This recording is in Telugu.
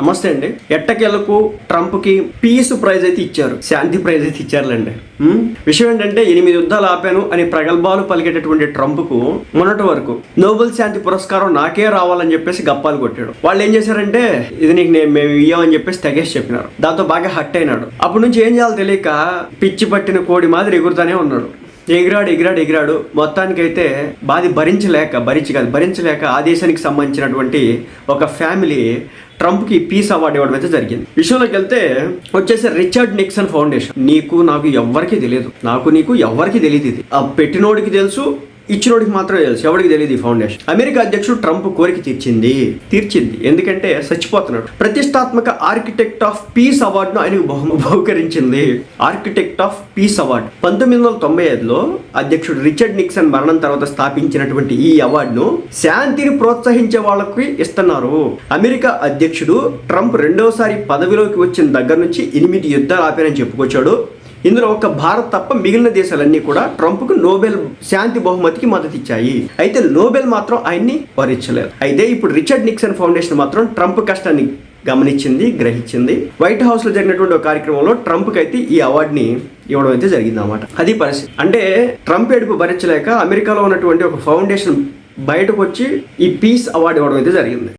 నమస్తే అండి. ఎట్టకేలకు ట్రంప్కి పీస్ ప్రైజ్ అయితే ఇచ్చారు. శాంతి ప్రైజ్ అయితే ఇచ్చారులేండి. విషయం ఏంటంటే ఎనిమిది యుద్ధాలు ఆపాను అని ప్రగల్భాలు పలికేటటువంటి ట్రంప్కు మొన్నటి వరకు నోబెల్ శాంతి పురస్కారం నాకే రావాలని చెప్పేసి గప్పాలు కొట్టాడు. వాళ్ళు ఏం చేశారంటే ఇది నీకు నేను మేము ఇయ్యామని చెప్పేసి తెగేసి చెప్పినారు. దాంతో బాగా హట్ అయినాడు. అప్పటి నుంచి ఏం చేయాలో తెలియక పిచ్చి పట్టిన కోడి మాదిరి ఎగురుతానే ఉన్నాడు. ఎగిరాడు ఎగిరాడు ఎగిరాడు. మొత్తానికైతే బాధి భరించలేక భరించి కాదు భరించలేక ఆ దేశానికి సంబంధించినటువంటి ఒక ఫ్యామిలీ ట్రంప్కి పీస్ అవార్డు ఇవ్వడం అయితే జరిగింది. విషయంలోకి వెళ్తే వచ్చేసి రిచర్డ్ నిక్సన్ ఫౌండేషన్. నీకు నాకు ఎవ్వరికీ తెలియదు నాకు నీకు ఎవ్వరికి తెలియదు ఇది. ఆ పెట్టినోడికి తెలుసు ఇచ్చినోడికి మాత్రమే తెలుసు. ఎవరికి తెలియదు ఈ ఫౌండేషన్. అమెరికా అధ్యక్షుడు ట్రంప్ కోరిక తీర్చింది. తీర్చింది. ఎందుకంటే చచ్చిపోతున్నాడు. ప్రతిష్టాత్మక ఆర్కిటెక్ట్ ఆఫ్ పీస్ అవార్డును ఆయనకు బహు బహుకరించింది. Architect of peace award. పంతొమ్మిది వందల తొంభై ఐదులో అధ్యక్షుడు రిచర్డ్ నిక్సన్ మరణం తర్వాత స్థాపించినటువంటి ఈ అవార్డును శాంతిని ప్రోత్సహించే వాళ్ళకి ఇస్తున్నారు. అమెరికా అధ్యక్షుడు ట్రంప్ రెండోసారి పదవిలోకి వచ్చిన దగ్గర నుంచి ఎనిమిది యుద్ధాలు ఆపారని చెప్పుకొచ్చాడు. ఇందులో ఒక భారత్ తప్ప మిగిలిన దేశాలన్నీ కూడా ట్రంప్కు నోబెల్ శాంతి బహుమతికి మద్దతు ఇచ్చాయి అయితే నోబెల్ మాత్రం ఆయన్ని వరించలేదు. అయితే ఇప్పుడు రిచర్డ్ నిక్సన్ ఫౌండేషన్ మాత్రం ట్రంప్ కష్టాన్ని గమనించింది గ్రహించింది. వైట్ హౌస్లో జరిగినటువంటి ఒక కార్యక్రమంలో ట్రంప్కి అయితే ఈ అవార్డుని ఇవ్వడం అయితే జరిగింది అన్నమాట అది పరిస్థితి. అంటే ట్రంప్ ఏడుపు భరించలేక అమెరికాలో ఉన్నటువంటి ఒక ఫౌండేషన్ బయటకు వచ్చి ఈ పీస్ అవార్డు ఇవ్వడం అయితే జరిగింది.